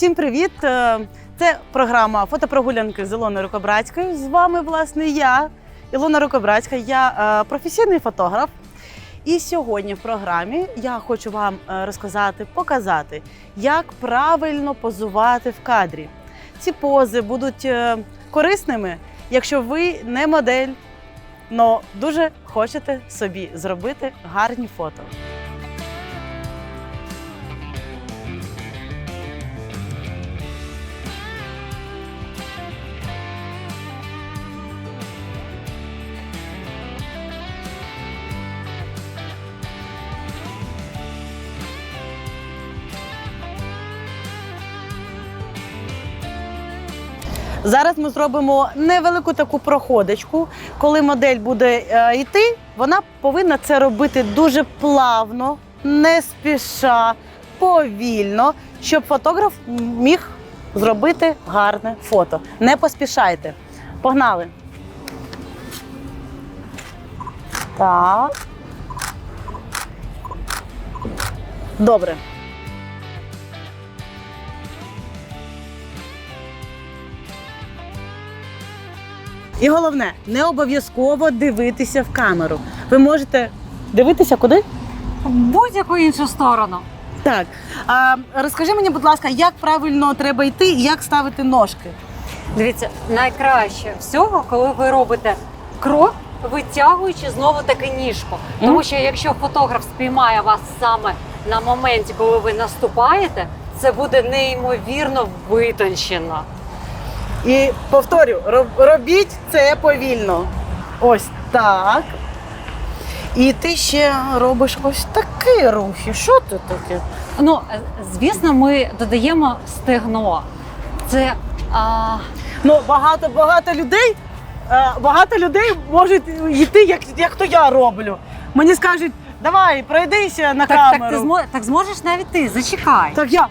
Усім привіт! Е, Це програма фотопрогулянки з Ілоною Рукобратською. З вами, власне, я, Ілона Рукобратська. Я е, професійний фотограф. І сьогодні в програмі я хочу вам е, розказати, показати, як правильно позувати в кадрі. Ці пози будуть корисними, якщо ви не модель, але дуже хочете собі зробити гарні фото. Зараз ми зробимо невелику таку проходочку. Коли модель буде е, йти, вона повинна це робити дуже плавно, не спіша, повільно, щоб фотограф міг зробити гарне фото. Не поспішайте. Погнали. Так. Добре. І головне, не обов'язково дивитися в камеру. Ви можете дивитися куди? В будь-яку іншу сторону. Так. А, розкажи мені, будь ласка, як правильно треба йти і як ставити ножки? Дивіться, найкраще всього, коли ви робите крок, витягуючи знову таки ніжку. Тому що якщо фотограф спіймає вас саме на моменті, коли ви наступаєте, це буде неймовірно витончено. І повторю, робіть це повільно. Ось так. І ти ще робиш ось такі рухи. Що це таке? Ну, е, звісно, ми додаємо стегно. Це а, Ну, багато багато людей. е, Багато людей можуть йти, як, як то я роблю. Мені скажуть, давай, пройдися на так, так, ти змо, так зможеш навіть ти, зачекай. так я.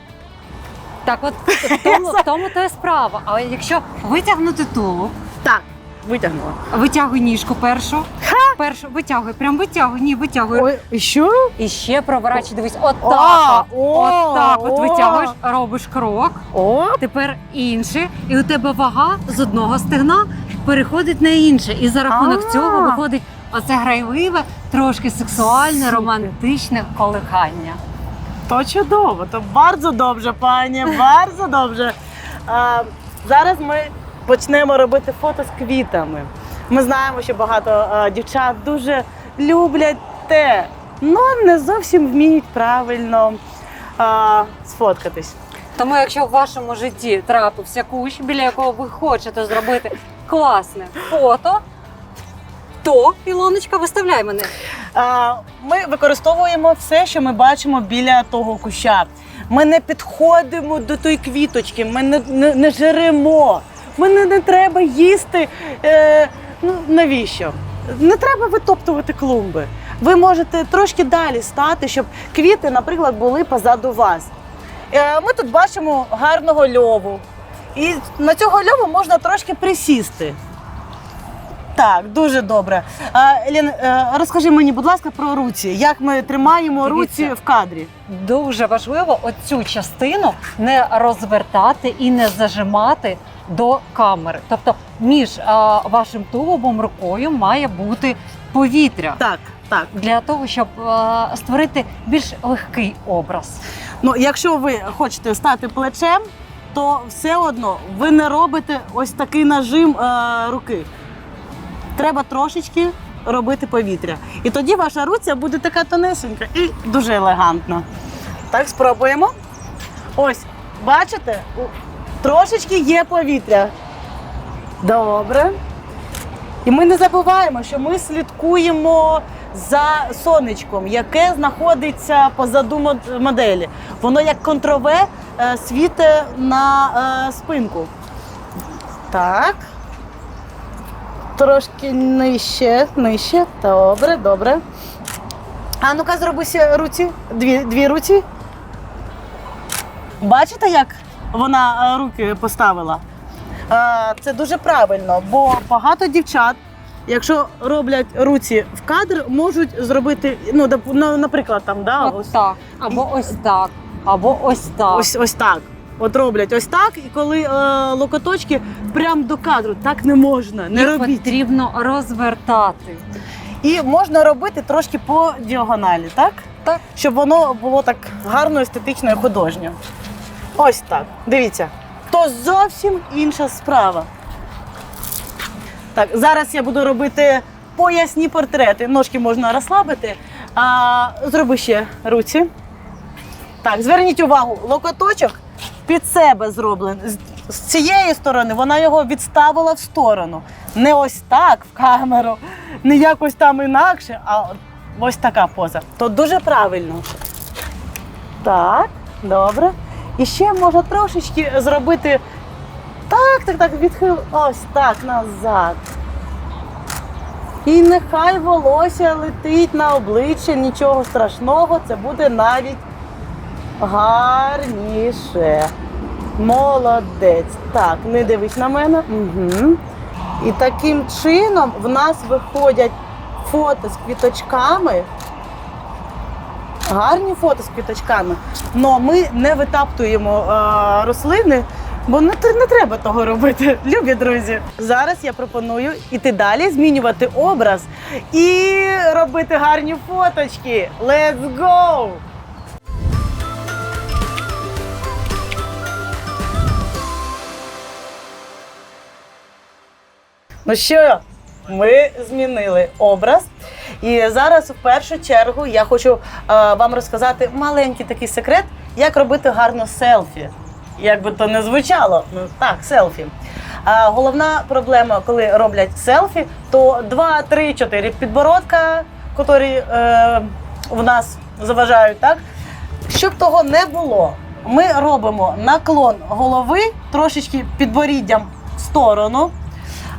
Так, от в тому, в тому то і справа. А якщо витягнути тулуб, Так, витягнула. витягуй ніжку першу. Першу витягуй, прям витягуй, ні, витягуй. Ой, і що? І ще проворачуй, дивись, отак. от. о, Отак от о. витягуєш, робиш крок. О, Тепер інше, і у тебе вага з одного стегна переходить на інше. І за рахунок А. цього виходить оце грайливе, трошки сексуальне, Супер. романтичне колихання. To чудово, то bardzo dobrze, пані, bardzo dobrze. А, зараз ми почнемо робити фото з квітами. Ми знаємо, що багато а, дівчат дуже люблять те, але не зовсім вміють правильно а, сфоткатись. Тому, якщо в вашому житті трапився кущ, біля якого ви хочете зробити класне фото, то Ілоночка, виставляй мене. Ми використовуємо все, що ми бачимо біля того куща. Ми не підходимо до тої квіточки, ми не, не, не жеремо. Мене не треба їсти. Е, ну навіщо? Не треба витоптувати клумби. Ви можете трошки далі стати, щоб квіти, наприклад, були позаду вас. Е, ми тут бачимо гарного льову. І на цього льову можна трошки присісти. Так, дуже добре. А, Елін, е, розкажи мені, будь ласка, про руці. Як ми тримаємо Дивіться. руці в кадрі? Дуже важливо оцю частину не розвертати і не зажимати до камери. Тобто між а, вашим тулубом рукою має бути повітря Так, так. для того, щоб а, створити більш легкий образ. Ну, якщо ви хочете стати плечем, то все одно ви не робите ось такий нажим е, руки. Треба трошечки робити повітря. І тоді ваша руця буде така тонесенька і дуже елегантна. Так, спробуємо. Ось, бачите, трошечки є повітря. Добре. І ми не забуваємо, що ми слідкуємо за сонечком, яке знаходиться позаду моделі. Воно як контрове е, світить на е, спинку. Так. Трошки нижче, нижче. Добре, добре. А ну-ка, зроби руці. Дві, дві руці. Бачите, як вона е, руки поставила? Е, Це дуже правильно, бо багато дівчат, якщо роблять руці в кадр, можуть зробити, ну, ну, наприклад, там, да, От ось, так. Або ось так. Або ось так. ось, ось так. От роблять ось так, і коли е, локоточки прям до кадру, так не можна, не Їх робіть. потрібно розвертати. І можна робити трошки по діагоналі, так? Так. Щоб воно було так гарно, естетично і художньо. Ось так. Дивіться. То зовсім інша справа. Так, зараз я буду робити поясні портрети. Ножки можна розслабити. А, зроби ще руці. Так, зверніть увагу, локоточок під себе зроблений. З- цієї сторони вона його відставила в сторону. Не ось так в камеру, не якось там інакше, а ось така поза. То дуже правильно. Так, добре. І ще можна трошечки зробити. Так, так, так, відхил. Ось так назад. І нехай волосся летить на обличчя, нічого страшного, це буде навіть гарніше. Молодець. Так, не дивись на мене. Угу. І таким чином в нас виходять фото з квіточками. Гарні фото з квіточками. але ми не витаптуємо е, рослини, бо не, не треба того робити, любі друзі. Зараз я пропоную іти далі, змінювати образ і робити гарні фоточки. Let's go! Ну що, ми змінили образ. І зараз, в першу чергу, я хочу е, вам розказати маленький такий секрет, як робити гарно селфі. Як би то не звучало, ну так, селфі. А головна проблема, коли роблять селфі, то 2, 3, 4 підбородка, які е, в нас заважають, так? Щоб того не було, ми робимо наклон голови трошечки підборіддям в сторону.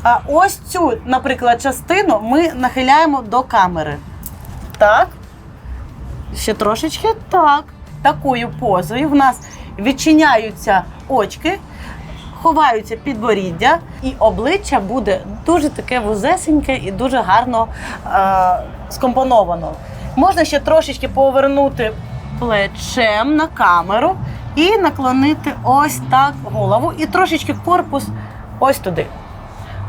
А ось цю, наприклад, частину ми нахиляємо до камери. Так. Ще трошечки так. Такою позою в нас відчиняються очки, ховаються підборіддя, і обличчя буде дуже таке вузесеньке і дуже гарно е- скомпоновано. Можна ще трошечки повернути плечем на камеру і наклонити ось так голову, і трошечки корпус ось туди.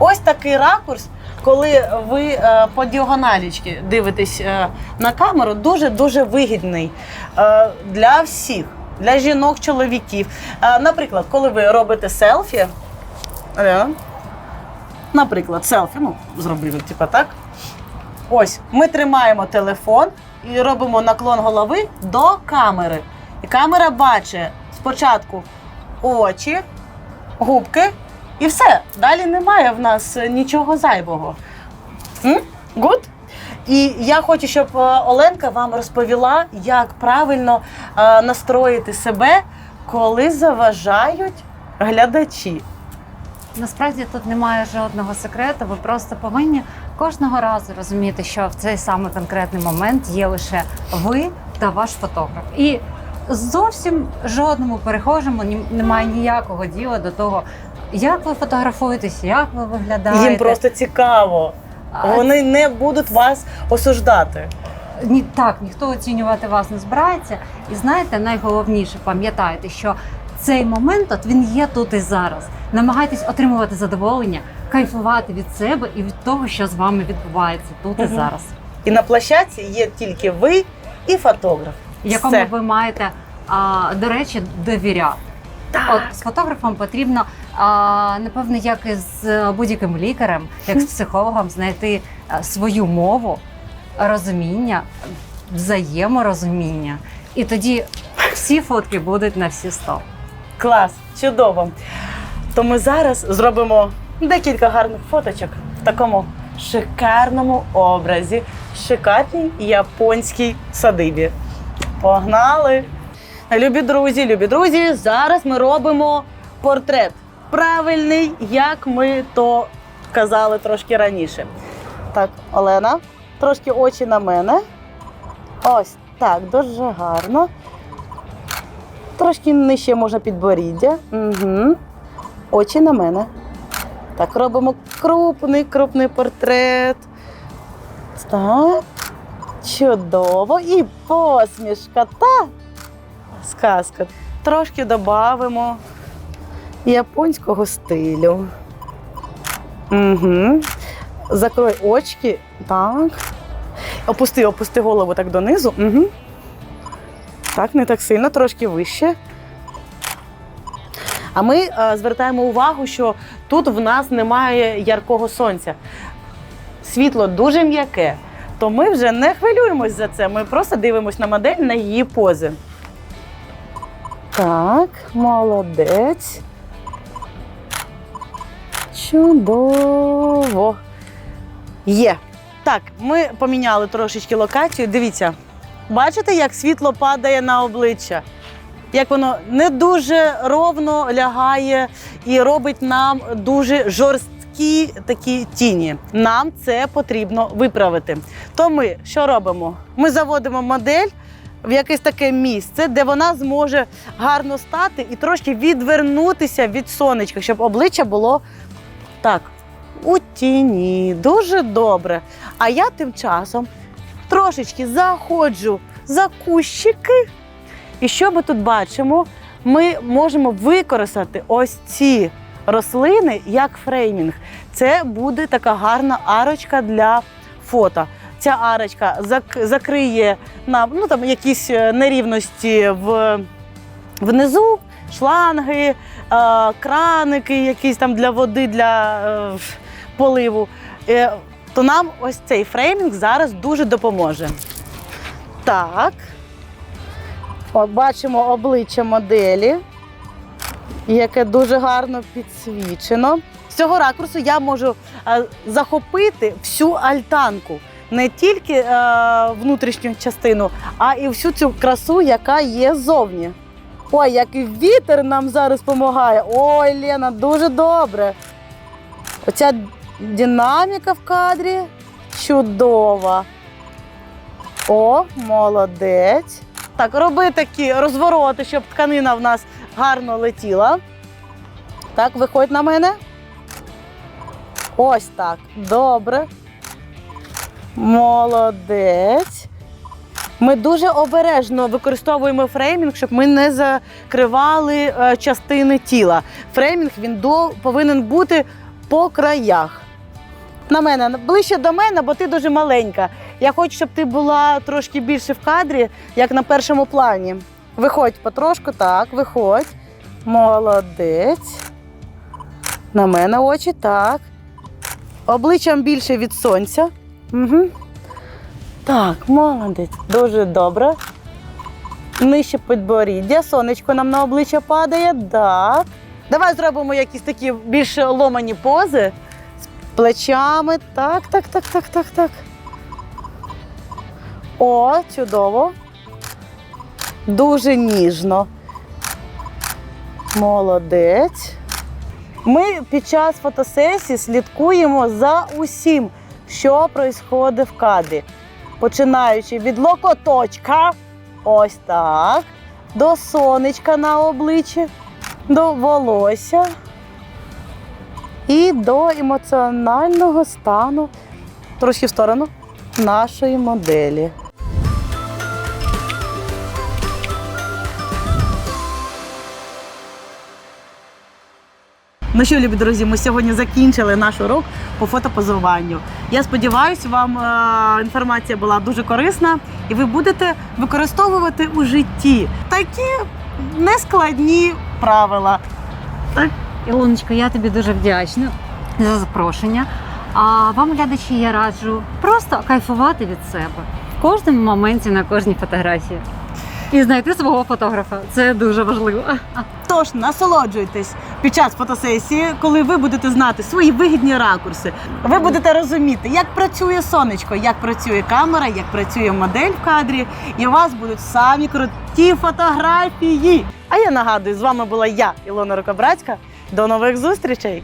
Ось такий ракурс, коли ви е, по діагоналічки дивитесь е, на камеру, дуже дуже вигідний е, для всіх, для жінок, чоловіків. Наприклад, коли ви робите селфі, наприклад, селфі, ну зробили, типу так. Ось ми тримаємо телефон і робимо наклон голови до камери. І камера бачить спочатку очі, губки і все. Далі немає в нас е, нічого зайвого. Good? І я хочу, щоб е, Оленка вам розповіла, як правильно е, настроїти себе, коли заважають глядачі. Насправді тут немає жодного секрету. Ви просто повинні кожного разу розуміти, що в цей саме конкретний момент є лише ви та ваш фотограф. І зовсім жодному перехожому немає ніякого діла до того, як ви фотографуєтесь, як ви виглядаєте. Їм просто цікаво. А, Вони не будуть вас осуждати. Ні, так, ніхто оцінювати вас не збирається. І знаєте, найголовніше пам'ятайте, що цей момент от він є тут і зараз. Намагайтесь отримувати задоволення, кайфувати від себе і від того, що з вами відбувається тут і зараз, І на площадці є тільки ви і фотограф. якому Все. ви маєте, а, до речі, довіряти. От з фотографом потрібно, а, напевно, як і з будь-яким лікарем, як з психологом, знайти свою мову, розуміння, взаєморозуміння. І тоді всі фотки будуть на всі сто. Клас, чудово. То ми зараз зробимо декілька гарних фоточок в такому шикарному образі, шикарній японській садибі. Погнали! Любі друзі, любі друзі, зараз ми робимо портрет. Правильний, як ми то казали трошки раніше. Так, Олена, трошки очі на мене. Ось так, дуже гарно. Трошки нижче можна підборіддя. Угу. Очі на мене. Так, робимо крупний, крупний портрет. Так. Чудово. І посмішка. Та сказка. трошки додамо японського стилю. Угу. Закрой очки. Так. Опусти, опусти голову так донизу. Угу. Так, не так сильно, трошки вище. А ми е, звертаємо увагу, що тут в нас немає яркого сонця. Світло дуже м'яке. То ми вже не хвилюємось за це. Ми просто дивимося на модель на її пози. Так, молодець. Чудово. Є. Так, ми поміняли трошечки локацію. Дивіться, бачите, як світло падає на обличчя? Як воно не дуже ровно лягає і робить нам дуже жорсткі такі тіні. Нам це потрібно виправити. То ми що робимо? Ми заводимо модель в якесь таке місце, де вона зможе гарно стати і трошки відвернутися від сонечка, щоб обличчя було так, у тіні. Дуже добре. А я тим часом трошечки заходжу за кущики. І що ми тут бачимо? Ми можемо використати ось ці рослини як фреймінг. Це буде така гарна арочка для фото. Ця арочка зак- закриє нам ну, там, якісь е, нерівності в, внизу, шланги, е, краники, якісь там для води, для е, поливу. То нам ось цей фреймінг зараз дуже допоможе. Так. О, бачимо обличчя моделі, яке дуже гарно підсвічено. З цього ракурсу я можу захопити всю альтанку, не тільки е, внутрішню частину, а і всю цю красу, яка є ззовні. Ой, який вітер нам зараз допомагає. Ой, Лена, дуже добре. Оця динаміка в кадрі чудова. О, молодець. Так, роби такі розвороти, щоб тканина в нас гарно летіла. Так, виходь на мене. Ось так. Добре. Молодець. Ми дуже обережно використовуємо фреймінг, щоб ми не закривали е, частини тіла. Фреймінг він до, повинен бути по краях. На мене, ближче до мене, бо ти дуже маленька. Я хочу, щоб ти була трошки більше в кадрі, як на першому плані. Виходь потрошку, так, виходь. Молодець. На мене очі, так. Обличчям більше від сонця. Угу. Так, молодець. Дуже добре. Нижче підборіддя. Сонечко нам на обличчя падає. Так. Давай зробимо якісь такі більш ломані пози з плечами. Так, так, так, так, так, так. О, чудово. Дуже ніжно. Молодець. Ми під час фотосесії слідкуємо за усім, що відбувається в кадрі. Починаючи від локоточка, ось так, до сонечка на обличчі, до волосся і до емоціонального стану, трошки в сторону нашої моделі. Ну що, любі друзі, ми сьогодні закінчили наш урок по фотопозуванню. Я сподіваюся, вам е, інформація була дуже корисна, і ви будете використовувати у житті такі нескладні правила. Так? Ілоночко, я тобі дуже вдячна за запрошення. А вам, глядачі, я раджу просто кайфувати від себе в кожному моменті на кожній фотографії. І знайти свого фотографа. Це дуже важливо. Тож насолоджуйтесь під час фотосесії, коли ви будете знати свої вигідні ракурси. Ви будете розуміти, як працює сонечко, як працює камера, як працює модель в кадрі, і у вас будуть самі круті фотографії. А я нагадую, з вами була я, Ілона Рукобрацька. До нових зустрічей!